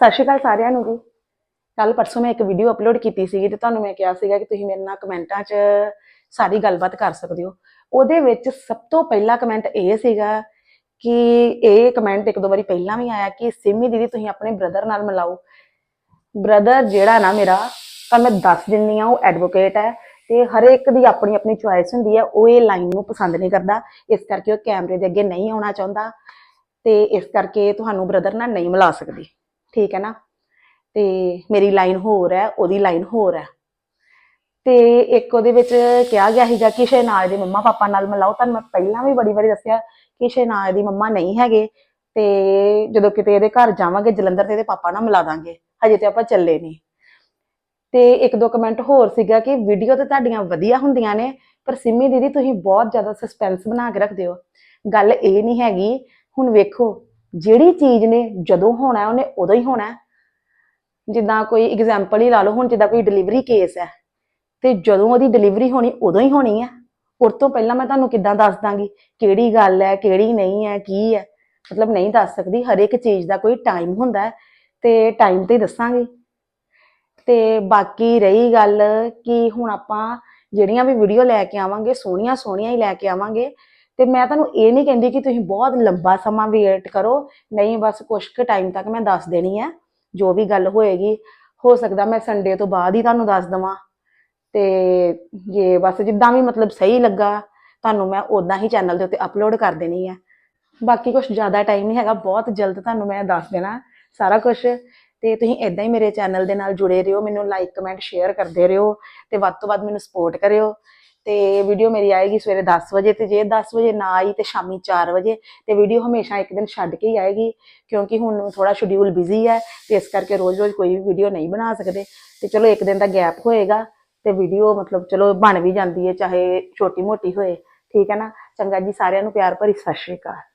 ਸਤਿ ਸ਼੍ਰੀ ਅਕਾਲ ਸਾਰਿਆਂ ਨੂੰ ਜੀ। ਕੱਲ ਪਰਸੋਂ ਮੈਂ ਇੱਕ ਵੀਡੀਓ ਅਪਲੋਡ ਕੀਤੀ ਸੀਗੀ ਤੇ ਤੁਹਾਨੂੰ ਮੈਂ ਕਿਹਾ ਸੀਗਾ ਕਿ ਤੁਸੀਂ ਮੇਰੇ ਨਾਲ ਕਮੈਂਟਾਂ 'ਚ ਸਾਰੀ ਗੱਲਬਾਤ ਕਰ ਸਕਦੇ ਹੋ। ਉਹਦੇ ਵਿੱਚ ਸਭ ਤੋਂ ਪਹਿਲਾ ਕਮੈਂਟ ਇਹ ਸੀਗਾ ਕਿ ਇਹ ਕਮੈਂਟ ਇੱਕ ਦੋ ਵਾਰੀ ਪਹਿਲਾਂ ਵੀ ਆਇਆ ਕਿ ਸਿਮੀ ਦੀਦੀ ਤੁਸੀਂ ਆਪਣੇ ਬ੍ਰਦਰ ਨਾਲ ਮਿਲਾਓ। ਬ੍ਰਦਰ ਜਿਹੜਾ ਨਾ ਮੇਰਾ, ਤਾਂ ਮੈਂ ਦੱਸ ਦਿੰਨੀ ਆ ਉਹ ਐਡਵੋਕੇਟ ਹੈ ਤੇ ਹਰ ਇੱਕ ਦੀ ਆਪਣੀ ਆਪਣੀ ਚੁਆਇਸ ਹੁੰਦੀ ਹੈ, ਉਹ ਇਹ ਲਾਈਨ ਨੂੰ ਪਸੰਦ ਨਹੀਂ ਕਰਦਾ। ਇਸ ਕਰਕੇ ਉਹ ਕੈਮਰੇ ਦੇ ਅੱਗੇ ਨਹੀਂ ਆਉਣਾ ਚਾਹੁੰਦਾ ਤੇ ਇਸ ਕਰਕੇ ਤੁਹਾਨੂੰ ਬ੍ਰਦਰ ਨਾਲ ਨਹੀਂ ਮਿਲਾ ਸਕਦੀ। ਠੀਕ ਹੈ ਨਾ? ਤੇ ਮੇਰੀ ਲਾਈਨ ਹੋਰ ਹੈ, ਉਹਦੀ ਲਾਈਨ ਹੋਰ ਹੈ। ਤੇ ਇੱਕ ਉਹਦੇ ਵਿੱਚ ਕਿਹਾ ਗਿਆ ਸੀਗਾ ਕਿ ਸ਼ਹਿਨਾਜ਼ ਦੇ ਮੰਮਾ ਪਾਪਾ ਨਾਲ ਮਿਲਾਓ। ਤੁਹਾਨੂੰ ਮੈਂ ਪਹਿਲਾਂ ਵੀ ਬੜੀ ਵਾਰੀ ਦੱਸਿਆ ਕਿ ਸ਼ਹਿਨਾਜ਼ ਦੀ ਮੰਮਾ ਨਹੀਂ ਹੈਗੇ। ਤੇ ਜਦੋਂ ਕਿਤੇ ਇਹਦੇ ਘਰ ਜਾਵਾਂਗੇ, ਜਲੰਧਰ ਤੇ ਇਹਦੇ ਪਾਪਾ ਨਾਲ ਮਿਲਾ ਦਾਂਗੇ। ਹਜੇ ਤੇ ਆਪਾਂ ਚੱਲੇ ਨਹੀਂ। ਤੇ ਇੱਕ ਦੋ ਕਮੈਂਟ ਹੋਰ ਸੀਗਾ ਕਿ ਵੀਡੀਓ ਤੇ ਤੁਹਾਡੀਆਂ ਵਧੀਆ ਹੁੰਦੀਆਂ ਨੇ, ਪਰ ਸਿੰਮੀ ਦੀਦੀ ਤੁਸੀਂ ਬਹੁਤ ਜ਼ਿਆਦਾ ਸਸਪੈਂਸ ਬਣਾ ਕੇ ਰੱਖਦੇ ਹੋ। ਗੱਲ ਇਹ ਨਹੀਂ ਹੈਗੀ, ਹੁਣ ਵੇਖੋ ਜਿਹੜੀ ਚੀਜ਼ ਨੇ ਜਦੋਂ ਹੋਣਾ ਉਹਨੇ ਉਦੋਂ ਹੀ ਹੋਣਾ ਜਿੱਦਾਂ ਕੋਈ ਐਗਜ਼ਾਮਪਲ ਹੀ ਲਾ ਲਓ, ਹੁਣ ਜਿੱਦਾਂ ਕੋਈ ਡਿਲੀਵਰੀ ਕੇਸ ਹੈ, ਤੇ ਜਦੋਂ ਉਹਦੀ ਡਿਲੀਵਰੀ ਹੋਣੀ ਉਦੋਂ ਹੀ ਹੋਣੀ ਹੈ। ਉਸ ਤੋਂ ਪਹਿਲਾਂ ਮੈਂ ਤੁਹਾਨੂੰ ਕਿੱਦਾਂ ਦੱਸ ਦਾਂਗੀ, ਕਿਹੜੀ ਗੱਲ ਹੈ, ਕਿਹੜੀ ਨਹੀਂ ਹੈ, ਕੀ ਹੈ? ਮਤਲਬ ਨਹੀਂ ਦੱਸ ਸਕਦੀ, ਹਰ ਇੱਕ ਚੀਜ਼ ਦਾ ਕੋਈ ਟਾਈਮ ਹੁੰਦਾ ਹੈ, ਤੇ ਟਾਈਮ ਤੇ ਹੀ ਦੱਸਾਂਗੀ। ਤੇ ਬਾਕੀ ਰਹੀ ਗੱਲ ਕਿ ਹੁਣ ਆਪਾਂ ਜਿਹੜੀਆਂ ਵੀ ਵੀਡੀਓ ਲੈ ਕੇ ਆਵਾਂਗੇ ਸੋਹਣੀਆਂ ਸੋਹਣੀਆਂ ਹੀ ਲੈ ਕੇ ਆਵਾਂਗੇ ਤੇ ਮੈਂ ਤੁਹਾਨੂੰ ਇਹ ਨਹੀਂ ਕਹਿੰਦੀ ਕਿ ਤੁਸੀਂ ਬਹੁਤ ਲੰਬਾ ਸਮਾਂ ਵੇਟ ਕਰੋ। ਨਹੀਂ, ਬਸ ਕੁਛ ਕੁ ਟਾਈਮ ਤੱਕ ਮੈਂ ਦੱਸ ਦੇਣੀ ਹੈ ਜੋ ਵੀ ਗੱਲ ਹੋਏਗੀ, ਹੋ ਸਕਦਾ ਮੈਂ ਸੰਡੇ ਤੋਂ ਬਾਅਦ ਹੀ ਤੁਹਾਨੂੰ ਦੱਸ ਦਵਾਂ। ਤੇ ਜੇ ਬਸ ਜਿੱਦਾਂ ਵੀ ਮਤਲਬ ਸਹੀ ਲੱਗਾ, ਤੁਹਾਨੂੰ ਮੈਂ ਉਦਾਂ ਹੀ ਚੈਨਲ ਦੇ ਉੱਤੇ ਅਪਲੋਡ ਕਰ ਦੇਣੀ ਹੈ ਬਾਕੀ ਕੁਝ ਜ਼ਿਆਦਾ ਟਾਈਮ ਨਹੀਂ ਹੈਗਾ, ਬਹੁਤ ਜਲਦ ਤੁਹਾਨੂੰ ਮੈਂ ਦੱਸ ਦੇਣਾ ਸਾਰਾ ਕੁਝ ਤੇ ਤੁਸੀਂ ਇਦਾਂ ਹੀ ਮੇਰੇ ਚੈਨਲ ਦੇ ਨਾਲ ਜੁੜੇ ਰਹੋ, ਮੈਨੂੰ ਲਾਈਕ ਕਮੈਂਟ ਸ਼ੇਅਰ ਕਰਦੇ ਰਹੋ ਤੇ ਵੱਧ ਤੋਂ ਵੱਧ ਮੈਨੂੰ ਸਪੋਰਟ ਕਰਿਓ। ਤੇ ਵੀਡੀਓ ਮੇਰੀ ਆਏਗੀ ਸਵੇਰੇ 10 ਵਜੇ ਤੇ ਜੇ 10 ਵਜੇ ਨਾ ਆਈ ਤੇ ਸ਼ਾਮੀ 4 ਵਜੇ, ਤੇ ਵੀਡੀਓ ਹਮੇਸ਼ਾ ਇੱਕ ਦਿਨ ਛੱਡ ਕੇ ਹੀ ਆਏਗੀ, ਕਿਉਂਕਿ ਹੁਣ ਥੋੜਾ ਸ਼ਡਿਊਲ ਬਿਜ਼ੀ ਹੈ ਤੇ ਇਸ ਕਰਕੇ ਰੋਜ਼-ਰੋਜ਼ ਕੋਈ ਵੀ ਵੀਡੀਓ ਨਹੀਂ ਬਣਾ ਸਕਦੇ। ਤੇ ਚਲੋ ਇੱਕ ਦਿਨ ਦਾ ਗੈਪ ਹੋਏਗਾ ਤੇ ਵੀਡੀਓ ਮਤਲਬ ਚਲੋ ਬਣ ਵੀ ਜਾਂਦੀ ਹੈ, ਚਾਹੇ ਛੋਟੀ ਮੋਟੀ ਹੋਏ। ਠੀਕ ਹੈ ਨਾ? ਚੰਗਾ ਜੀ, ਸਾਰਿਆਂ ਨੂੰ ਪਿਆਰ ਭਰੀ ਸਤਿ ਸ਼੍ਰੀ ਅਕਾਲ।